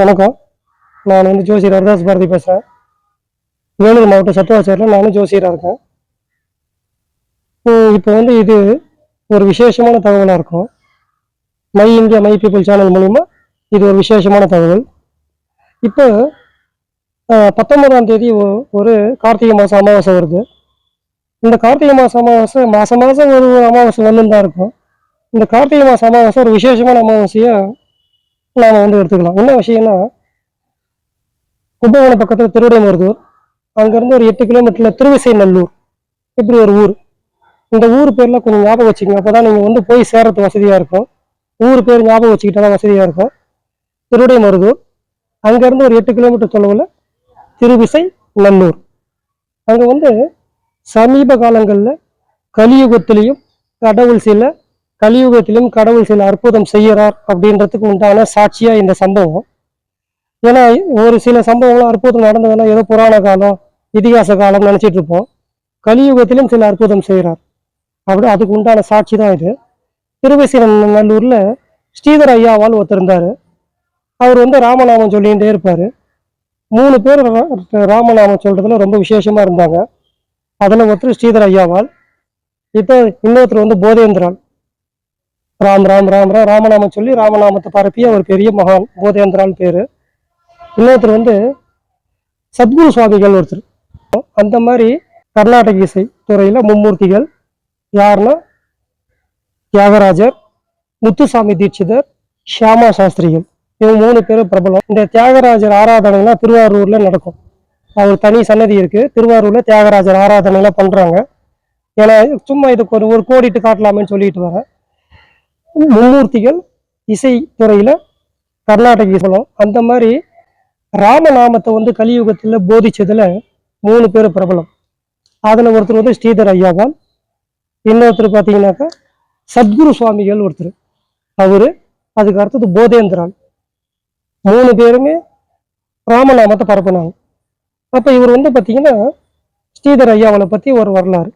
வணக்கம். நான் வந்து ஜோசியர் ஹரிதாஸ் பாரதி பேசுகிறேன் வேலூர் மாவட்டம் சத்துவாச்சேரியில் நானும் ஜோசியராக இருக்கேன். இப்போ வந்து இது ஒரு விசேஷமான தகவலாக இருக்கும். My India my people channel மூலிமா இது ஒரு விசேஷமான தகவல். இப்போ பத்தொன்பதாம் தேதி ஒரு கார்த்திகை மாதம் அமாவாசை வருது. இந்த கார்த்திகை மாதம் அமாவாசை மாதம் மாதம் ஒரு அமாவாசை வந்துன்னு தான் இருக்கும். இந்த கார்த்திகை மாதம் அமாவாசை ஒரு விசேஷமான அமாவாசையாக நாம் வந்து எடுத்துக்கலாம். என்ன விஷயம்னா கும்பகோணம் பக்கத்தில் திருவிடைமருதூர் அங்கேருந்து ஒரு எட்டு கிலோமீட்டரில் திருவிசை நல்லூர் இப்படி ஒரு ஊர். இந்த ஊர் பேர்லாம் கொஞ்சம் ஞாபகம் வச்சுக்கோங்க. அப்போ தான் நீங்கள் வந்து போய் சேர்றது வசதியாக இருக்கும். ஊர் பேர் ஞாபகம் வச்சுக்கிட்டா தான் வசதியாக இருக்கும். திருவிடைமருதூர் அங்கேருந்து ஒரு எட்டு கிலோமீட்டர் தொலைவில் திருவிசை நல்லூர் அங்கே வந்து சமீப காலங்களில் கலியுகத்திலையும் கடவுள் சில கலியுகத்திலும் கடவுள் சில அற்புதம் செய்கிறார் அப்படின்றதுக்கு உண்டான சாட்சியா இந்த சம்பவம். ஏன்னா ஒரு சில சம்பவங்களும் அற்புதம் நடந்ததுன்னா ஏதோ புராண காலம் இதிகாச காலம் நினைச்சிட்டு இருப்போம். கலியுகத்திலும் சில அற்புதம் செய்கிறார். அப்படி அதுக்கு உண்டான சாட்சி தான் இது. திருவசிநல்லூர்ல ஸ்ரீதர் ஐயாவால் ஒருத்தர் இருந்தார். அவர் வந்து ராமநாமம் சொல்லிகிட்டே இருப்பார். மூணு பேர் ரா- ராமநாமம் சொல்கிறதுல ரொம்ப விசேஷமாக இருந்தாங்க. அதில் ஒருத்தர் ஸ்ரீதர் ஐயாவால் இப்போ இன்னொருத்தர் வந்து போதேந்திரால் ராம் ராம் ராம் ராம் ராமநாமம் சொல்லி ராமநாமத்தை பரப்பிய ஒரு பெரிய மகான் போதேந்திரான் பேரு. இன்னொருத்தர் வந்து சத்குரு சுவாமிகள் ஒருத்தர். அந்த மாதிரி கர்நாடக இசை துறையில மும்மூர்த்திகள். யாருன்னா தியாகராஜர் முத்துசாமி தீட்சிதர் ஷியாமா சாஸ்திரிகள். இவங்க மூணு பேரும் பிரபலம். இந்த தியாகராஜர் ஆராதனைலாம் திருவாரூரில் நடக்கும். அவர் தனி சன்னதி இருக்கு. திருவாரூர்ல தியாகராஜர் ஆராதனைலாம் பண்றாங்க. ஏன்னா சும்மா இதுக்கு ஒரு ஒரு கோடிட்டு காட்டலாமேன்னு சொல்லிட்டு வரேன். மும்மூர்த்திகள் இசை துறையில் கர்நாடக இசலம் அந்த மாதிரி ராமநாமத்தை வந்து கலியுகத்தில் போதிச்சதுல மூணு பேர் பிரபலம். அதில் ஒருத்தர் வந்து ஸ்ரீதர் ஐயா தான். இன்னொருத்தர் பார்த்தீங்கன்னாக்கா சத்குரு சுவாமிகள் ஒருத்தர். அவர் அதுக்கு அடுத்தது போதேந்திரான். மூணு பேருமே ராமநாமத்தை பரப்புனாங்க. அப்போ இவர் வந்து பார்த்தீங்கன்னா ஸ்ரீதர் ஐயாவளை பற்றி ஒரு வரலாறு.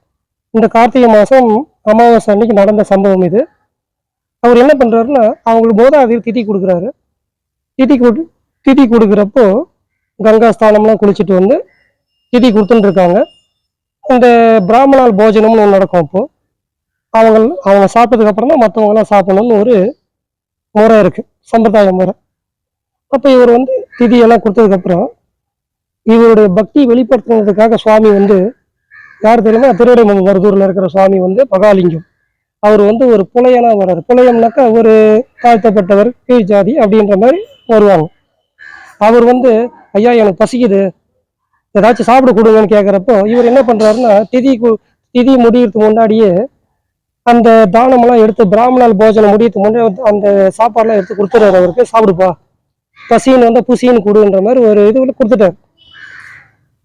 இந்த கார்த்திகை மாதம் அமாவாசை அன்னைக்கு நடந்த சம்பவம் இது. அவர் என்ன பண்ணுறாருன்னா அவங்களுக்கு போதாதிர் திதி கொடுக்குறாரு. திதி கொடு திதி கொடுக்குறப்போ கங்கா ஸ்தானம்லாம் குளிச்சுட்டு வந்து திதி கொடுத்துட்டு இருக்காங்க இந்த பிராமணால் போஜனம்னு ஒன்று நடக்கும் அப்போது அவங்க அவங்க சாப்பிட்டதுக்கப்புறம் தான் மற்றவங்களாம் சாப்பிடணும்னு ஒரு முறை இருக்குது சம்பிரதாய முறை. அப்போ இவர் வந்து திதியெல்லாம் கொடுத்ததுக்கப்புறம் இவருடைய பக்தி வெளிப்படுத்துனதுக்காக சுவாமி வந்து யார் தெரியுமா? திருவிடைமன் மருதூரில் இருக்கிற சுவாமி வந்து மகாலிங்கம். அவர் வந்து ஒரு புலையனா வர்றாரு. புலையம்னாக்கா ஒரு தாழ்த்தப்பட்டவர் கீழ் ஜாதி அப்படின்ற மாதிரி வருவாங்க. அவர் வந்து ஐயா எனக்கு பசிக்குது. ஏதாச்சும் சாப்பிட கொடுங்கன்னு கேட்குறப்போ இவர் என்ன பண்றாருன்னா திதி கு- திதி முடியறதுக்கு முன்னாடியே அந்த தானமெல்லாம் எடுத்து பிராமணால் போஜனம் முடியறதுக்கு முன்னாடி வந்து அந்த சாப்பாடுலாம் எடுத்து கொடுத்துறாரு அவருக்கு. சாப்பிடுப்பா. பசின்னு வந்தால் புசின்னு கொடுன்ற மாதிரி ஒரு இது கொடுத்துட்டாரு.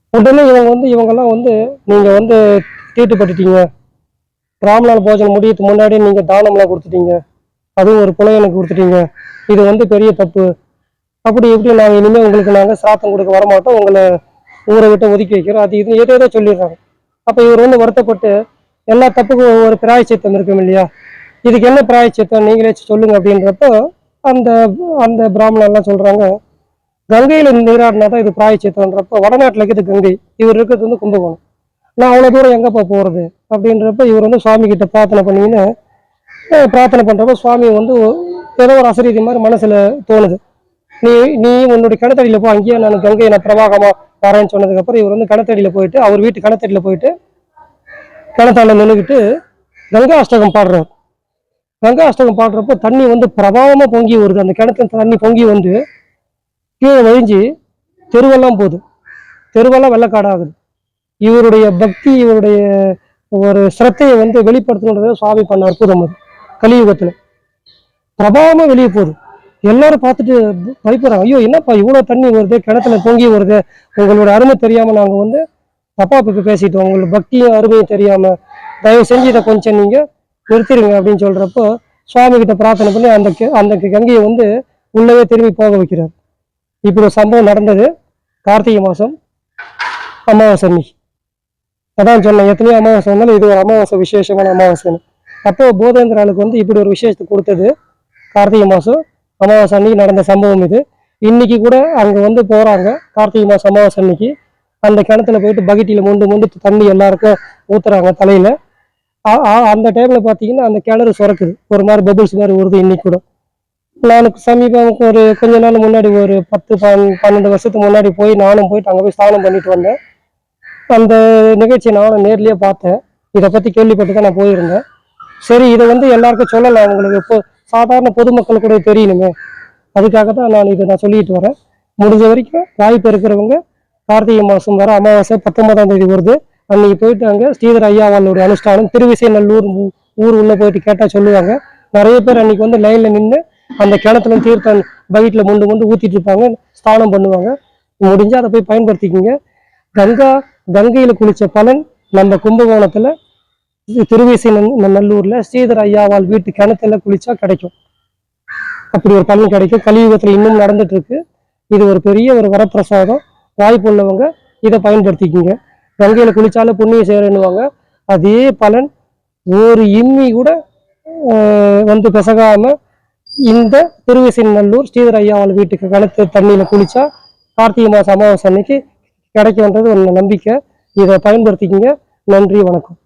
உடனே இவங்க வந்து இவங்கெல்லாம் வந்து நீங்கள் வந்து தீட்டுப்பட்டுட்டீங்க. ராமநாள் போஜனம் முடியத்துக்கு முன்னாடி நீங்கள் தானம்லாம் கொடுத்துட்டீங்க. அதுவும் ஒரு புலையனுக்கு கொடுத்துட்டீங்க. இது வந்து பெரிய தப்பு. அப்படி எப்படி நாங்கள் இனிமேல் உங்களுக்கு நாங்கள் சாத்தம் கொடுக்க வரமாட்டோம். உங்களை ஊரை விட்டு ஒதுக்கி வைக்கிறோம். அது இது ஏதோ ஏதோ சொல்லிடுறாங்க. அப்போ இவர் வந்து வருத்தப்பட்டு எல்லா தப்புக்கும் ஒரு பிராயச்சித்தம் இருக்கும் இல்லையா? இதுக்கு என்ன பிராயச்சித்தம்? நீங்களே சொல்லுங்க அப்படின்றப்போ அந்த அந்த பிராமணர்லாம் சொல்கிறாங்க கங்கையில் நீராடினா தான் இது பிராயச்சித்தம்ன்றப்போ வடநாட்டில் இருக்குது கங்கை. இவர் இருக்கிறது வந்து கும்பகோணம். நான் அவ்வளோ தூரம் எங்கேப்பா போகிறது அப்படின்றப்ப இவர் வந்து சுவாமி கிட்ட பிரார்த்தனை பண்ணிங்கன்னு பிரார்த்தனை பண்ணுறப்ப சுவாமி வந்து ஏதோ ஒரு அசரீதி மாதிரி மனசில் தோணுது. நீ நீ உன்னுடைய கிணத்தடியில் போ அங்கேயே நான் கங்கை நான் பிரவாகமாக வரேன்னு சொன்னதுக்கப்புறம் இவர் வந்து கிணத்தடியில் போயிட்டு அவர் வீட்டு கிணத்தடியில் போயிட்டு கிணத்தாண்ட நின்றுக்கிட்டு கங்கா அஷ்டகம் பாடுறார். கங்கா அஷ்டகம் பாடுறப்போ தண்ணி வந்து பிரபாவமாக பொங்கி வருது. அந்த கிணத்துல தண்ணி பொங்கி வந்து கீழே வழிஞ்சு தெருவெல்லாம் போகுது. தெருவெல்லாம் வெள்ளக்காடாகுது. இவருடைய பக்தி இவருடைய ஒரு சிரத்தையை வந்து வெளிப்படுத்தணுன்றத சுவாமி பண்ண அற்புதம் அது கலியுகத்தில். பிரபாவமாக வெளியே போகுது. எல்லாரும் பார்த்துட்டு பயப்படுறாங்க. ஐயோ என்னப்பா இவ்வளோ தண்ணி வருது கிணத்துல பொங்கி வருது? உங்களோட அருமை தெரியாமல் நாங்கள் வந்து தப்பா பக்கம் பேசிட்டோம். உங்களுக்கு பக்தியும் அருமையும் தெரியாமல் தயவு செஞ்சு இதை கொஞ்சம் நீங்கள் நிறுத்திடுங்க அப்படின்னு சொல்கிறப்போ சுவாமி கிட்ட பிரார்த்தனை பண்ணி அந்த அந்த கங்கையை வந்து உள்ளவே திரும்பி போக வைக்கிறார். இப்படி ஒரு சம்பவம் நடந்தது. கார்த்திகை மாதம் அமாவாசை அன்னைக்கு. அதான் சொன்னேன் எத்தனையோ அமாவாசை வந்தாலும் இது ஒரு அமாவாசை விசேஷமான அமாவாசைன்னு. அப்போ போதேந்திராளுக்கு வந்து இப்படி ஒரு விசேஷத்தை கொடுத்தது கார்த்திகை மாதம் அமாவாசை அன்னைக்கு நடந்த சம்பவம் இது. இன்னைக்கு கூட அங்கே வந்து போறாங்க கார்த்திகை மாதம் அமாவாசை அன்னைக்கு. அந்த கிணத்துல போயிட்டு பக்கெட்டில மொண்டு மொண்டு தண்ணி எல்லாருக்கும் ஊத்துறாங்க தலையில். ஆ- ஆ- அந்த டைம்ல பார்த்தீங்கன்னா அந்த கிணறு சுரக்குது. ஒரு மாதிரி பபுள்ஸ் மாதிரி வருது இன்னைக்கு கூட. நான் சமீபம் ஒரு கொஞ்ச நாள் முன்னாடி ஒரு பத்து பன்- பன்னெண்டு வருஷத்துக்கு முன்னாடி போய் நானும் போயிட்டு அங்கே போய் ஸ்நானம் பண்ணிட்டு வந்தேன். அந்த நிகழ்ச்சியை நானும் நேர்லயே பார்த்தேன். இதை பத்தி கேள்விப்பட்டு தான் நான் போயிருந்தேன். சரி இதை வந்து எல்லாருக்கும் சொல்லலாம். உங்களுக்கு இப்போ சாதாரண பொதுமக்கள் கூட தெரியணுமே. அதுக்காக தான் நான் இதை நான் சொல்லிட்டு வரேன். முடிஞ்ச வரைக்கும் வாய்ப்பு இருக்கிறவங்க கார்த்திகை மாதம் வர அமாவாசை பத்தொன்பதாம் தேதி வருது. அன்னைக்கு போயிட்டு அங்கே ஸ்ரீதர் ஐயாவாளுடைய அனுஷ்டானம் திருவிசை நல்லூர் ஊர் உள்ள போயிட்டு கேட்டால் சொல்லுவாங்க. நிறைய பேர் அன்னைக்கு வந்து லைன்ல நின்று அந்த கிணத்துல தீர்த்தம் பக்கெட்ல முண்டு முண்டு ஊத்திட்டு இருப்பாங்க ஸ்நானம் பண்ணுவாங்க. முடிஞ்சா அதை போய் பயன்படுத்திக்கிங்க. கங்கா கங்கையில் குளித்த பலன் நம்ம கும்பகோணத்தில் திருவிசை நல்லூரில் ஸ்ரீதர் ஐயாவால் வீட்டு கிணத்துல குளிச்சா கிடைக்கும். அப்படி ஒரு பலன் கிடைக்கும். கலியுகத்தில் இன்னும் நடந்துட்டு இருக்கு இது ஒரு பெரிய ஒரு வரப்பிரசாதம். வாய்ப்பு உள்ளவங்க இதை பயன்படுத்திக்கிங்க. கங்கையில் குளித்தாலும் புண்ணியம் செய்கிறேன்னுவாங்க அதே பலன் ஒரு இம்மி கூட வந்து பெசகாமல் இந்த திருவிசைநல்லூர் ஸ்ரீதர் ஐயாவால் வீட்டுக்கு கிணத்து தண்ணியில் குளித்தா கார்த்திகை மாதம் அமாவாசை அன்னைக்கு கிடைக்கும்ன்றது ஒரு நம்பிக்கை. இதை பயன்படுத்திக்கிங்க. நன்றி வணக்கம்.